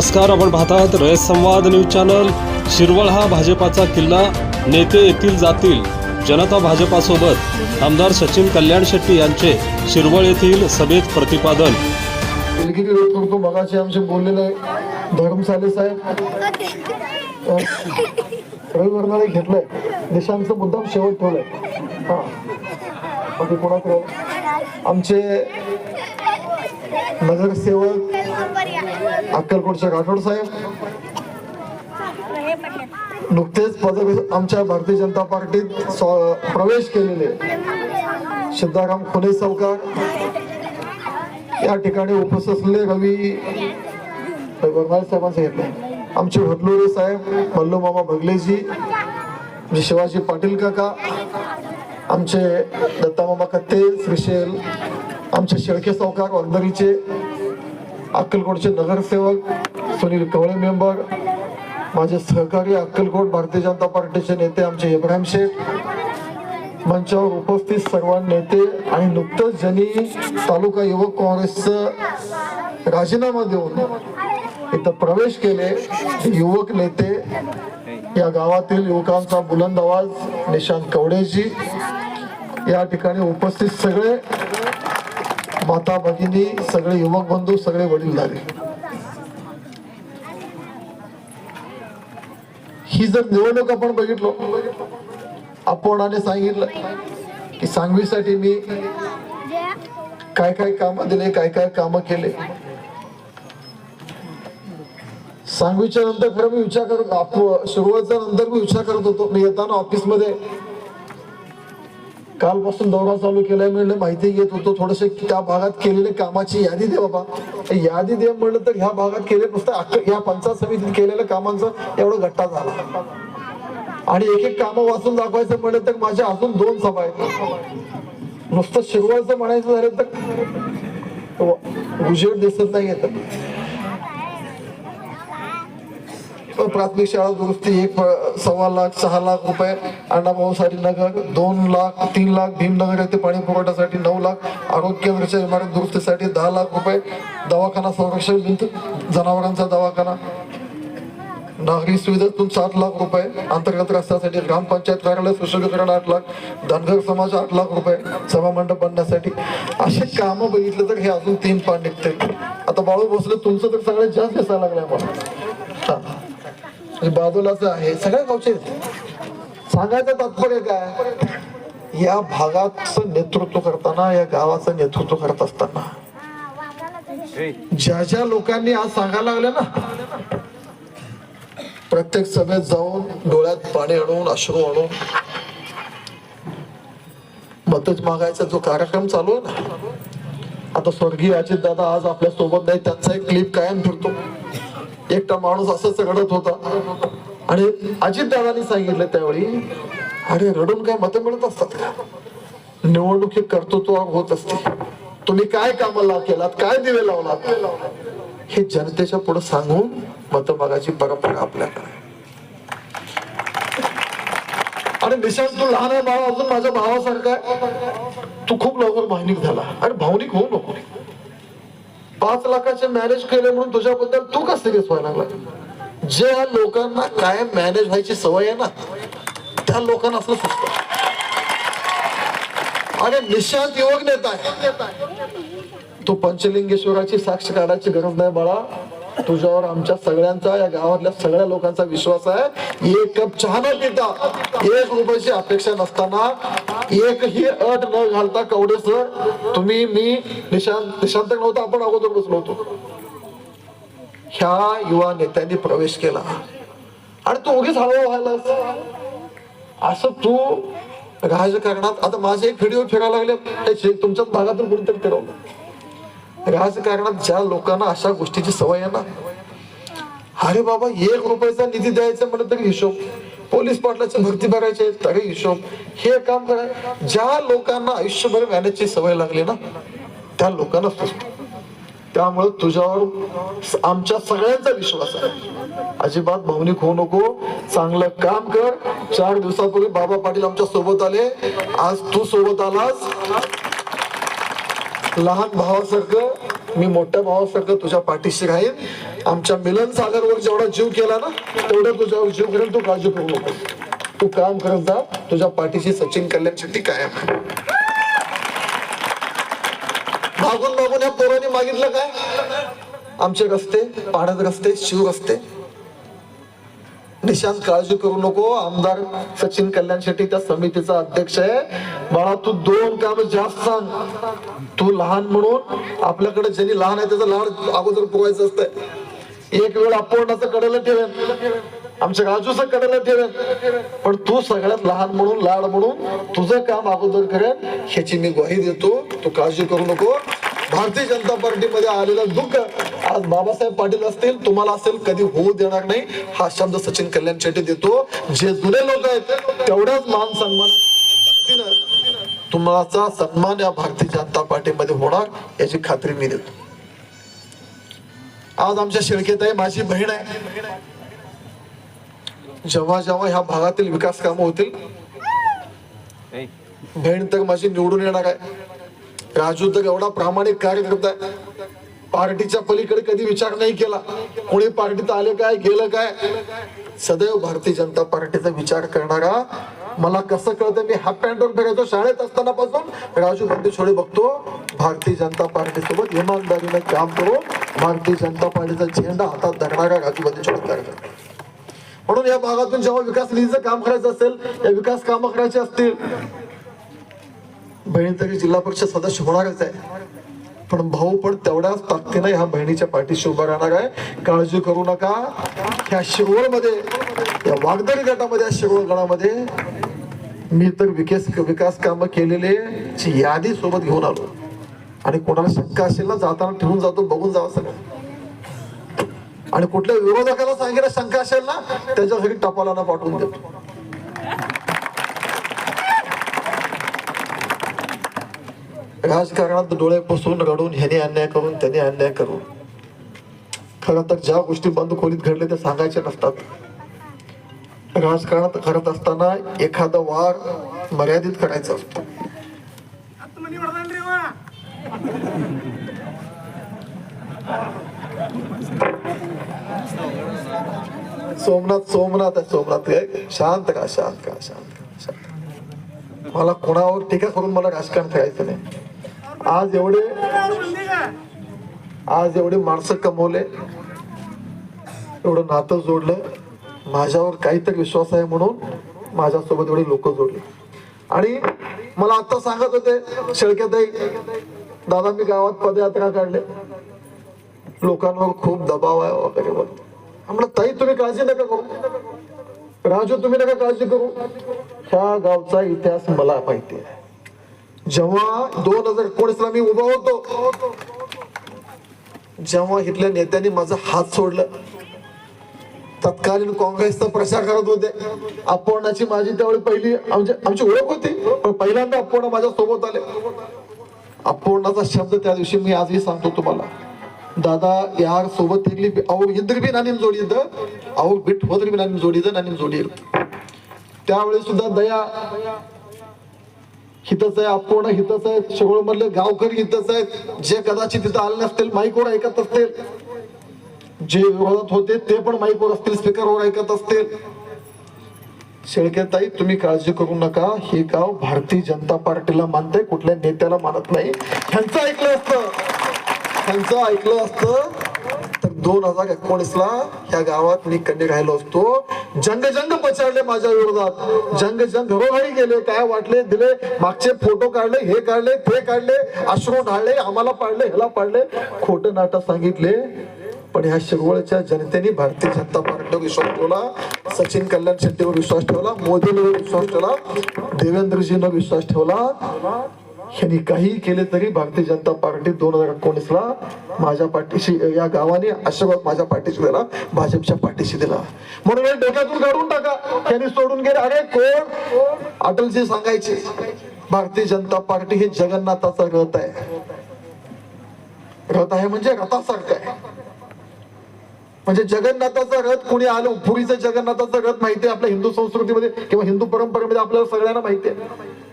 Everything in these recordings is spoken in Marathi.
नमस्कार आपण पाहतात रयत संवाद न्यूज चॅनल. शिरवळ हा भाजपाचा किल्ला नेते येथील जातील. जनता भाजपासोबत आमदार सचिन कल्याण शेट्टी यांचे शिरवळ येथील सभेत प्रतिपादन. किती वेळ करतो मगाशी आमचे बोललेले धर्मसाले साहेब. रविवर्णाने घेतलंय. देशांचं मुद्दाम शेवट ठेवलंय. हा. कोणाकडे? आमचे नगरसेवक अक्कलकोटच्या राठोड साहेब. नुकतेच पद आमच्या भारतीय जनता पार्टीत प्रवेश केलेले सिद्धाराम खुले सावकार. या ठिकाणी उपस्थित असलेले रवी वर्माल साहेबांचे घेतले आमचे भटलोरे साहेब मल्लू मामा भगलेजी शिवाजी पाटील काका आमचे दत्तामामा कत्ते श्रीशैल आमचे शेळके सावकार वागदरीचे अक्कलकोटचे नगरसेवक सुनील कवळे मेंबर माझे सहकारी अक्कलकोट भारतीय जनता पार्टीचे नेते आमचे इब्राहिम शेख मंचावर उपस्थित सर्व नेते आणि नुकतंच ज्यांनी तालुका युवक काँग्रेसचं राजीनामा देऊन इथं प्रवेश केले युवक नेते या गावातील युवकांचा बुलंद आवाज निशांत कवडेजी या ठिकाणी उपस्थित सगळे माता भगिनी सगळे युवक बंधू सगळे वडील झाले. ही जर निवडणूक आपण बघितलो अपोणाने सांगितलं की सांगवीसाठी मी काय काय काम दिले काय काय काम केले. सांगवीच्या नंतर खरं मी विचार करत आप- सुरुवातीच्या नंतर मी विचार करत होतो. मी येताना ऑफिसमध्ये कालपासून दौरा चालू केलाय म्हणलं माहिती घेत होतो. थोडस त्या भागात केलेले कामाची यादी दे बाबा. यादी दे म्हणलं तर ह्या भागात केले नुसतं या ह्या पंचायत समितीत केलेल्या कामांचा एवढं गट्टा झाला. आणि एक एक कामं वाचून दाखवायचं म्हणलं तर माझ्या अजून दोन सभा आहेत. नुसतं शिरवायचं म्हणायचं झालं तर उजेड दिसत नाही येत. प्राथमिक शाळा दुरुस्ती एक सव्वा लाख सहा लाख रुपये अण्णाभाऊ नगर दोन लाख तीन लाख भीमनगर येथे पाणी पुरवठ्यासाठी नऊ लाख आरोग्य केंद्राच्या इमारत दुरुस्तीसाठी दहा लाख रुपये दवाखाना संरक्षण भिंत जनावरांचा दवाखाना. नागरी सुविधेतून सात लाख रुपये अंतर्गत रस्त्यासाठी ग्रामपंचायत कार्यालय सुशोभीकरण आठ लाख धनगर समाज आठ लाख रुपये सभा मंडप बांधण्यासाठी असे कामं बघितलं तर हे अजून तीन पान निघते आता बाळू भोसले तुमचं तर सगळ्यात जास्त दिसायला लागलंय मला. हा. बाजूलाच आहे सगळ्या गावचे आहेत. सांगायचं तात्पर्य काय या भागाचं नेतृत्व करताना या गावाचं नेतृत्व करत असताना ज्या ज्या लोकांनी आज सांगायला लागले ना प्रत्येक सभेत जाऊन डोळ्यात पाणी आणून अश्रू आणून मतच मागायचा जो कार्यक्रम चालू आहे ना आता स्वर्गीय अजित दादा आज आपल्यासोबत नाही त्यांचा एक क्लिप कायम फिरतो एकटा माणूस असंच रडत होता. आणि अजित दादानी सांगितलं त्यावेळी अरे रडून काय मतं मिळत असतात का? निवडणुकीत कर्तृत्व होत असते. तुम्ही काय कामाला केलात? काय दिवे लावलात? हे जनतेच्या पुढे सांगून मत मागायची परंपरा आपल्याकडे आणि निशांत तू लहान आहे भाव अजून माझ्या भावासारखा आहे. तू खूप लवकर भावनिक झाला. आणि भावनिक होऊ नको. पाच लाखाचे मॅनेज केले म्हणून तुझ्याबद्दल तू का सिरियस व्हायला लागला? ज्या लोकांना कायम मॅनेज व्हायची सवय आहे ना त्या लोकांना असं सुचत. आणि निशांत युवक नेता आहे. तू पंचलिंगेश्वराची साक्ष काढायची गरज नाही बाळा. तुझ्यावर आमच्या सगळ्यांचा या गावातल्या सगळ्या लोकांचा विश्वास आहे. एक कप चहा न पिता एक रुपयाची अपेक्षा नसताना एकही अट न घालता कवडे सर तुम्ही मी निशांत निशांत नव्हता आपण अगोदर बसलो होतो. ह्या युवा नेत्यांनी प्रवेश केला. आणि तू उगीच हळू व्हायला असं तू राजकारणात आता माझे एक व्हिडिओ फिरायला लागले तुमच्या तुमच्याच भागातून कुणीतरी फिरवलं. राजकारणात ज्या लोकांना अशा गोष्टीची सवय आहे ना अरे बाबा एक रुपयाचा निधी द्यायचा म्हणलं तरी हिशोब. पोलीस पाटलाची भरती भरायची तरी हिशोब. हे काम कराय ज्या लोकांना आयुष्यभर मॅनेजची सवय लागली ना त्या लोकांना सुचतो त्यामुळे तुझ्यावर आमच्या सगळ्यांचा विश्वास आहे. अजिबात भावनिक होऊ नको. चांगलं काम कर. चार दिवसापूर्वी बाबा पाटील आमच्यासोबत आले. आज तू सोबत आलास. लहान भावासारखं मी मोठ्या भावासारखं तुझ्या पाठीशी राहीन. आमच्या मिलन सागरवर जेवढा जीव केला ना तेवढा तुझ्यावर जीव करेन तू काळजी करू नको तू काम करत जा तुझ्या पाठीशी सचिन कल्याण शेट्टी कायम मागून मागून या पोरांनी मागितलं काय? आमचे रस्ते पाण्यात रस्ते शिव रस्ते. निशांत काळजी करू नको. आमदार सचिन कल्याण शेट्टी त्या समितीचा अध्यक्ष आहे. बाळा तू दोन काम जास्त सांग. तू लहान म्हणून आपल्याकडे ज्यांनी लहान आहे त्याचं लहान अगोदर पुरवायचं असतंय. एक वेळ अपोर्णाचं कडेला ठेवेन. आमच्या राजूचं कडेला ठेवेन. पण तू सगळ्यात लहान म्हणून लाड म्हणून तुझं काम अगोदर करेन. ह्याची मी ग्वाही देतो. तू काळजी करू नको. भारतीय जनता पार्टीमध्ये आलेलं दुःख आज बाबासाहेब पाटील असतील तुम्हाला असेल कधी होऊ देणार नाही. हा शब्द सचिन कल्याण शेट्टी देतो. जे जुने लोक आहेत तेवढ्याच मान सन्मान तुम्हाला सन्मान या भारतीय जनता पार्टीमध्ये होणार याची खात्री मी देतो. आज आमच्या शेळकेत आहे माझी बहीण आहे. जेव्हा जेव्हा ह्या भागातील विकास कामं होतील बहीण तर माझी निवडून येणार आहे. राजू तर एवढा प्रामाणिक कार्य आहे. पार्टीच्या पलीकडे कधी विचार नाही केला. कोणी पार्टीत आले काय गेलं काय? सदैव भारतीय जनता पार्टीचा विचार करणारा. मला कसं कळतं मी हाफ पॅन्टवर फिरायचो शाळेत असताना पासून. राजू छोडे बघतो. भारतीय जनता पार्टी सोबत इमानदारीने काम करू. भारतीय जनता पार्टीचा झेंडा हातात धरणारा राजू छोडे कार्यकर्ता म्हणून या भागातून जेव्हा विकास निधीचं काम करायचं असेल या विकास कामं करायची असतील बहीण तरी जिल्हा परिषद सदस्य होणारच आहे. पण भाऊ पण तेवढ्याच ताकदीनं ह्या बहिणीच्या पाठीशी उभा राहणार आहे. काळजी करू नका. ह्या शिरवळमध्ये या वागदरी गटामध्ये या शिरवळ गणामध्ये मी तर विकास विकास कामं केलेले ची यादी सोबत घेऊन आलो. आणि कोणाला शक्का असेल ना जाताना ठेवून जातो बघून जावं सगळं. आणि कुठल्या विरोधकाला सांगितलं शंका असेल ना त्याच्यासाठी टपालाना पाठवून देतो. राजकारणात डोळे पुसून रडून ह्याने अन्याय करून त्याने अन्याय करून. खरं तर ज्या गोष्टी बंद खोलीत घडले त्या सांगायच्या नसतात. राजकारणात करत असताना एखादा वार मर्यादित करायचा असतो. सोमनाथ सोमनाथ आहे सोमनाथ. काय शांत का शांत का शांत का शांत मला कोणावर टीका करून मला राजकारण खेळायचं नाही. आज एवढे आज एवढे माणसं कमवले. एवढं नातं जोडलं. माझ्यावर काहीतरी विश्वास आहे म्हणून माझ्यासोबत एवढे लोक जोडले. आणि मला आता सांगत होते शेळक्याताई दादा मी गावात पदयात्रा काढले. लोकांवर खूप दबाव आहे वगैरे म्हणलं ताई तुम्ही काळजी नका करू. राजू तुम्ही नका काळजी करू. ह्या गावचा इतिहास मला माहिती आहे. जेव्हा दोन हजार एकोणीसला मी उभा होतो जेव्हा इथल्या नेत्यांनी माझा हात सोडला. तत्कालीन काँग्रेसचा प्रचार करत होते. अपोर्णाची माझी त्यावेळी पहिली आमची आमची ओळख होती पण पहिल्यांदा अपोर्ण माझ्या सोबत आले. अपोर्णाचा शब्द त्या दिवशी मी आजही सांगतो तुम्हाला. दादा यार सोबत थेगली अहो इंद्र बी नानीम जोडी अहो बिट बी नानीम जोडी नानीम जोडी त्यावेळी सुद्धा दया हितच आहे अपूर्ण हितच आहे. सगळं मधले गावकरी हितच आहेत. जे कदाचित तिथं आले नसतील माईकवर ऐकत असतील. जे विरोधात होते ते पण माईकवर असतील स्पीकरवर ऐकत असतील. शेळकेताई तुम्ही काळजी करू नका. हे गाव भारतीय जनता पार्टीला मानते कुठल्या नेत्याला मानत नाही. ह्यांचं ऐकलं असतं. ह्यांचं ऐकलं असतं. दोन हजार एकोणीसला ह्या गावात मी कन्या राहिलो असतो. जंग जंग पचारले माझ्या विरोधात. जंग जंग घरोघरी गेले. काय वाटले? दिले. मागचे फोटो काढले हे काढले ते काढले अश्रू ढाळले आम्हाला पाडले ह्याला पाडले. खोटं नाटक सांगितले. पण ह्या शिरवळच्या जनतेने भारतीय जनता पार्टीवर विश्वास ठेवला. सचिन कल्याण शेट्टीवर विश्वास ठेवला. मोदींवर विश्वास ठेवला. देवेंद्रजींवर विश्वास ठेवला. यांनी काही केले तरी भारतीय जनता पार्टी दोन हजार एकोणीस ला माझ्या पाठीशी या गावाने आशीर्वाद माझ्या पाठीशी दिला भाजपच्या पाठीशी दिला. म्हणून हे डोक्यातून काढून टाका. त्यांनी सोडून गेले. अरे कोण? अटलजी सांगायचे भारतीय जनता पार्टी हे जगन्नाथाचा रथ आहे. रथ आहे म्हणजे रथासारखं आहे. म्हणजे जगन्नाथाचा रथ कुणी आलं? पुरीचं जगन्नाथाचा रथ माहिती आहे आपल्या हिंदू संस्कृतीमध्ये किंवा हिंदू परंपरेमध्ये आपल्याला सगळ्यांना माहिती आहे.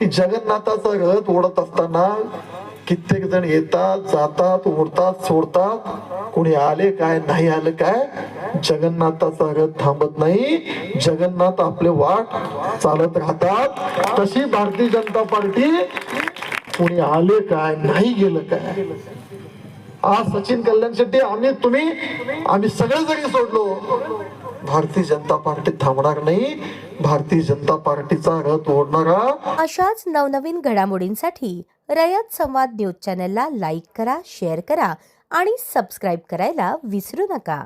की जगन्नाथाचा रथ ओढत असताना कित्येक जण येतात जातात ओढतात सोडतात. कोणी आले काय नाही आलं काय? जगन्नाथाचा रथ थांबत नाही. जगन्नाथ आपले वाट चालत राहतात. तशी भारतीय जनता पार्टी कोणी आले काय नाही गेलं काय? आज सचिन कल्याण शेट्टी आम्ही तुम्ही आम्ही सगळे जरी सोडलो. भारतीय जनता पार्टी थांबणार नाही. भारतीय जनता पार्टीचा रथ ओढणारा. अशाच नवनवीन घडामोडींसाठी रयत संवाद न्यूज चॅनलला लाईक करा शेअर करा आणि सबस्क्राईब करायला विसरू नका.